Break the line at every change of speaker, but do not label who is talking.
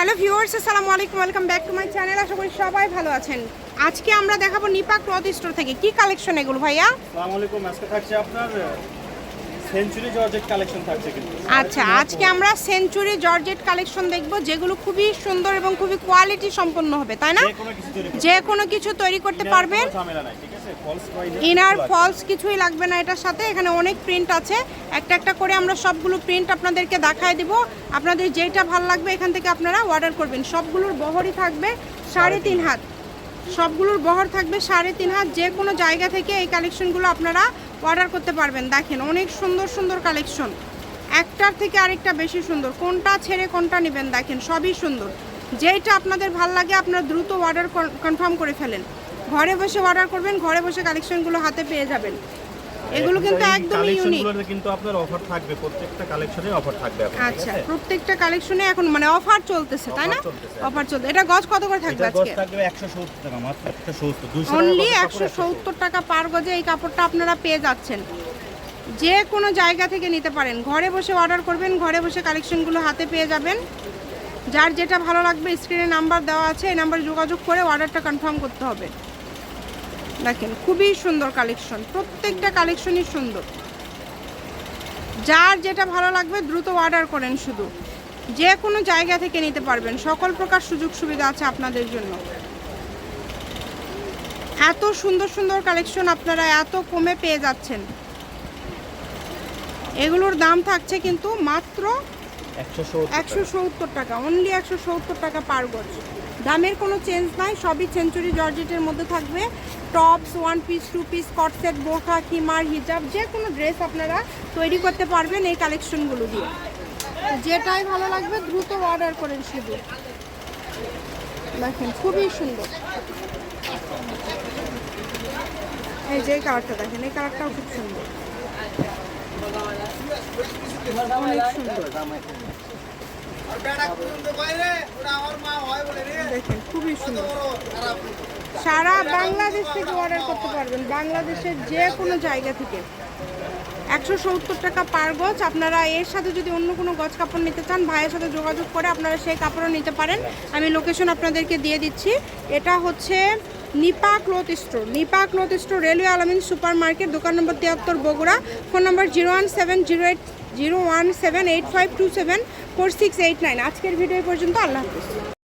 Hello viewers, আসসালামু আলাইকুম, welcome back to my channel. আশা করি সবাই ভালো আছেন। আজকে আমরা দেখাবো নিপা ক্লথ স্টোর থেকে। কি কালেকশন এগুলো ভাইয়া?
আসসালামু আলাইকুম, আজকে থাকছে আপনার সেঞ্চুরি জর্জেট কালেকশন থাকছে কিন্তু।
আচ্ছা আজকে আমরা সেঞ্চুরি জর্জেট কালেকশন দেখব যেগুলো খুবই সুন্দর এবং খুবই কোয়ালিটি সম্পন্ন হবে তাই না?
যে কোনো কিছু তৈরি করতে পারবেন।
ইনার ফলস কিছুই লাগবে না এটার সাথে এখানে অনেক প্রিন্ট আছে। একটা একটা করে আমরা সবগুলো প্রিন্ট আপনাদেরকে দেখায় দিব। আপনাদের যেটা ভালো লাগবে এখান থেকে আপনারা অর্ডার করবেন। সবগুলোর বহরই থাকবে সাড়ে তিন হাত। সবগুলোর বহর থাকবে সাড়ে তিন হাত। যে কোনো জায়গা থেকে এই কালেকশনগুলো আপনারা অর্ডার করতে পারবেন। দেখেন, অনেক সুন্দর সুন্দর কালেকশন একটার থেকে আরেকটা বেশি সুন্দর। কোনটা ছেড়ে কোনটা নেবেন দেখেন, সবই সুন্দর। যেইটা আপনাদের ভালো লাগে, আপনারা দ্রুত অর্ডার কনফার্ম করে ফেলেন। ঘরে বসে অর্ডার করবেন, ঘরে বসে কালেকশনগুলো হাতে পেয়ে যাবেন। এগুলো কিন্তু একদমই ইউনিক
কিন্তু আপনার অফার থাকবে প্রত্যেকটা কালেকশনে অফার থাকবে
আচ্ছা প্রত্যেকটা কালেকশনে এখন মানে অফার চলতেছে তাই না? অফার চলতে এটা গজ কত করে থাকবে
এটা গজ থাকবে 170 টাকা মাত্র 170 200
অনলি
গজের
একশো
কাপড়
সত্তর টাকা পার গজে এই কাপড়টা আপনারা পেয়ে যাচ্ছেন। যে কোনো জায়গা থেকে নিতে পারেন। ঘরে বসে অর্ডার করবেন ঘরে বসে কালেকশনগুলো হাতে পেয়ে যাবেন। যার যেটা ভালো লাগবে স্ক্রিনে নাম্বার দেওয়া আছে এই নাম্বারে যোগাযোগ করে অর্ডারটা কনফার্ম করতে হবে। দেখেন, খুবই সুন্দর কালেকশন প্রত্যেকটা কালেকশনই সুন্দর। যার যেটা ভালো লাগবে দ্রুত অর্ডার করেন শুধু। যে কোনো জায়গা থেকে নিতে পারবেন, সকল প্রকার সুযোগ সুবিধা আছে আপনাদের জন্য। এত সুন্দর সুন্দর কালেকশন আপনারা এত কমে পেয়ে যাচ্ছেন। এগুলোর দাম থাকছে কিন্তু মাত্র
170
একশো সত্তর টাকা। অনলি একশো সত্তর টাকা পার গজ দামের কোনো চেঞ্জ নাই, সবই সেঞ্চুরি জর্জেটের মধ্যে থাকবে। Tops one piece two piece কটসেট বোরখা কিমার হিজাব যে কোনো ড্রেস আপনারা তৈরি করতে পারবেন এই কালেকশনগুলো দিয়ে। যেটাই ভালো লাগবে, দ্রুত অর্ডার করেন শুধু দেখেন, খুবই সুন্দর। এই যে কালারটা দেখেন, এই কালারটাও খুব সুন্দর। খুবই সুন্দর সারা বাংলাদেশ থেকে অর্ডার করতে পারবেন। বাংলাদেশের যে কোনো জায়গা থেকে। একশো সত্তর টাকা পার গজ। আপনারা এর সাথে যদি অন্য কোনো গজ কাপড় নিতে চান, ভাইয়ের সাথে যোগাযোগ করে আপনারা সেই কাপড়ও নিতে পারেন। আমি লোকেশন আপনাদেরকে দিয়ে দিচ্ছি। এটা হচ্ছে Nipa cloth store Nipa cloth store, railway Alamin super market দোকান নম্বর তিয়াত্তর, Bogura, phone number zero one seven zero eight, zero one seven eight five two seven, four six eight nine. আজকের video পর্যন্ত, আল্লাহ হাফিজ।